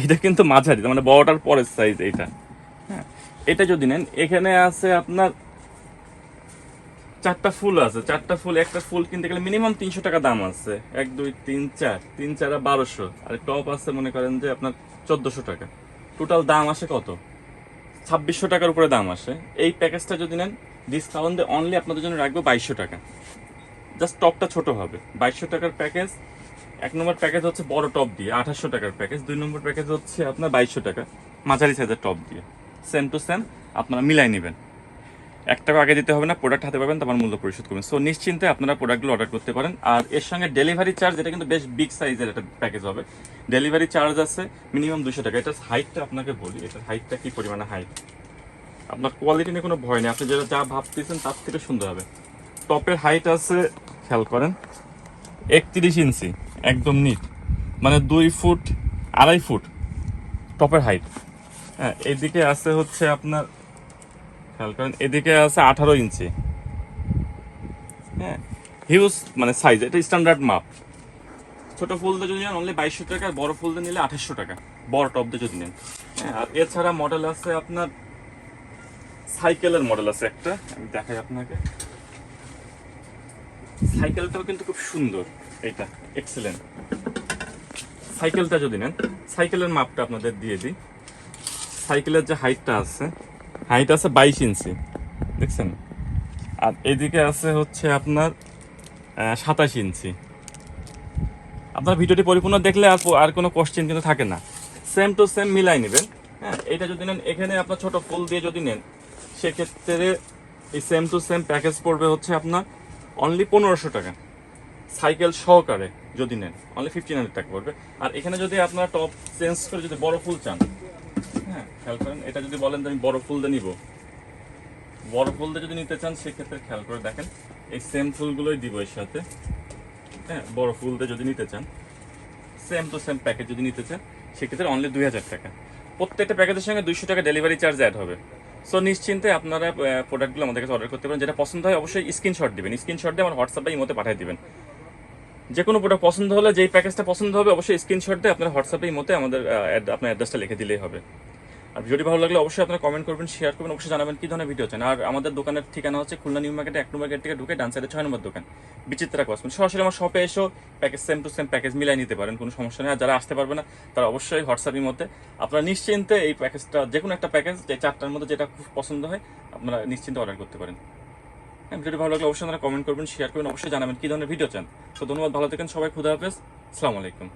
এটা কিন্তু মাঝারি মানে বড়টার পরের সাইজ এটা হ্যাঁ এটা যদি নেন, এখানে আছে আপনার চারটা ফুল আছে, চারটা ফুল, একটা ফুল কিনতে গেলে মিনিমাম তিনশো টাকা দাম আছে। এক, দুই, তিন, চার তিন, চার বারোশো। আর টপ আছে মনে করেন যে আপনার চোদ্দশো টাকা। টোটাল দাম আসে কত? ছাব্বিশশো টাকার উপরে দাম আসে। এই প্যাকেজটা যদি নেন ডিসকাউন্ট অনলি আপনাদের জন্য রাখব বাইশশো টাকা। জাস্ট টপটা ছোট হবে। বাইশশো টাকার প্যাকেজ এক নম্বর প্যাকেজ হচ্ছে বড় টপ দিয়ে, আঠাশশো টাকার প্যাকেজ দুই নম্বর প্যাকেজ হচ্ছে আপনার বাইশশো টাকা, মাঝারি সাইজের টপ দিয়ে। সেম টু সেম আপনারা মিলাই নেবেন। এক টাকা আগে দিতে হবে না প্রোডাক্ট হাতে পাবেন, তারপর মূল্য পরিশোধ করবেন। সো নিশ্চিন্তে আপনারা প্রোডাক্টগুলো অর্ডার করতে পারেন। আর এর সঙ্গে ডেলিভারি চার্জ এটা কিন্তু বেশ বিগ সাইজের একটা প্যাকেজ হবে। ডেলিভারি চার্জ আছে মিনিমাম দুশো টাকা। এটা হাইটটা আপনাকে বলি, এটার হাইটটা কি পরিমাণে হাইট আপনার কোয়ালিটি নিয়ে কোনো ভয় নেই। আপনি যেটা, যা ভাবতেছেন তার থেকে সুন্দর হবে। টপের হাইট আছে, খেয়াল করেন, একত্রিশ ইঞ্চি। একদম নিট মানে দুই ফুট, আড়াই ফুট টপের হাইট হ্যাঁ এদিকে আছে হচ্ছে আপনার, খেয়াল করেন, এদিকে আছে আঠারো ইঞ্চি। হ্যাঁ হিউজ মানে সাইজ এটা স্ট্যান্ডার্ড মাপ ছোট ফুলতে যদি নেন অনলি বাইশশো টাকা, বড় ফুলতে নিলে আঠাশশো টাকা, বড় টপ দিয়ে যদি নেন। হ্যাঁ আর এছাড়া মডেল আছে আপনার, সাইকেলের মডেল আছে একটা, আমি দেখাই আপনাকে। সাইকেলটাও কিন্তু খুব সুন্দর, এটা এক্সেলেন্ট সাইকেলটা যদি নেন, সাইকেলের মাপটা আপনাদের দিয়ে দিই। সাইকেলের যে হাইটটা আছে হাইট আছে বাইশ ইঞ্চি, দেখছেন? আর এদিকে আছে হচ্ছে আপনার সাতাশ ইঞ্চি। আপনার ভিডিওটি পরিপূর্ণ দেখলে আর আর কোনো কোশ্চেন কিন্তু থাকে না। সেম টু সেম মিলাই নেবেন হ্যাঁ? এটা যদি নেন, এখানে আপনার ছোট ফুল দিয়ে যদি নেন, সেক্ষেত্রে এই সেম টু সেম প্যাকেজ পড়বে হচ্ছে আপনার অনলি পনেরোশো টাকা। সাইকেল সহকারে যদি নেন অনলি ফিফটিন হান্ড্রেড টাকা পড়বে। আর এখানে যদি আপনারা টপ চেঞ্জ করে যদি বড় ফুল চান হ্যাঁ খেয়াল করেন, এটা যদি বলেন আমি বড় ফুল দিয়ে নিব। বড় ফুল দিয়ে যদি নিতে চান, সেক্ষেত্রে খেয়াল করে দেখেন, এই সেম ফুলগুলোই দিব এর সাথে। হ্যাঁ বড় ফুল দিয়ে যদি নিতে চান সেম টু সেম প্যাকেজ যদি নিতে চান, সেক্ষেত্রে অনলি দুই হাজার টাকা। প্রত্যেকটা প্যাকেজের সঙ্গে দুইশো টাকা ডেলিভারি চার্জ অ্যাড হবে। সো নিশ্চিন্তে আপনারা প্রোডাক্টগুলো আমাদের কাছে অর্ডার করতে পারেন। যেটা পছন্দ হয় অবশ্যই স্ক্রিনশট দিবেন। স্ক্রিনশট দিয়ে আমার হোয়াটসঅ্যাপে ইমোতে পাঠিয়ে দেবেন। যে কোনো প্রোডাক্ট পছন্দ হলে, যেই প্যাকেজটা পছন্দ হবে, অবশ্যই স্ক্রিনশট দিয়ে আপনার হোয়াটসঅ্যাপে ইমোতে আমাদের আপনার অ্যাড্রেসটা লিখে দিলেই হবে। আর ভিডিওটি ভালো লাগলে অবশ্যই আপনারা কমেন্ট করবেন শেয়ার করবেন, অবশ্যই জানাবেন কি ধরনের ভিডিও চান আর আমাদের দোকানের ঠিকানা হচ্ছে খুলনা নিউ মার্কেটে, এক নম্বর গেট থেকে ঢুকে ডান সাইডে ছয় নম্বর দোকান, বিচিত্রা কসমেট সরাসরি আমার শপে এসেও package same to same package মিলাই নিতে পারেন, কোনো সমস্যা নেই। আর যারা আসতে পারবে না, তারা অবশ্যই হোয়াটসঅ্যাপের মধ্যে আপনারা নিশ্চিন্তে এই প্যাকেজটা যে কোনো একটা প্যাকেজ যে চারটার মধ্যে যেটা খুব পছন্দ হয়, আপনারা নিশ্চিন্তে অর্ডার করতে পারেন। হ্যাঁ ভিডিওটি ভালো লাগলে অবশ্যই আপনারা কমেন্ট করবেন শেয়ার করবেন, অবশ্যই জানাবেন কি ধরনের ভিডিও চান। তো ধন্যবাদ, ভালো থাকেন সবাই, খুদা হাফেজ, আসসালামু আলাইকুম।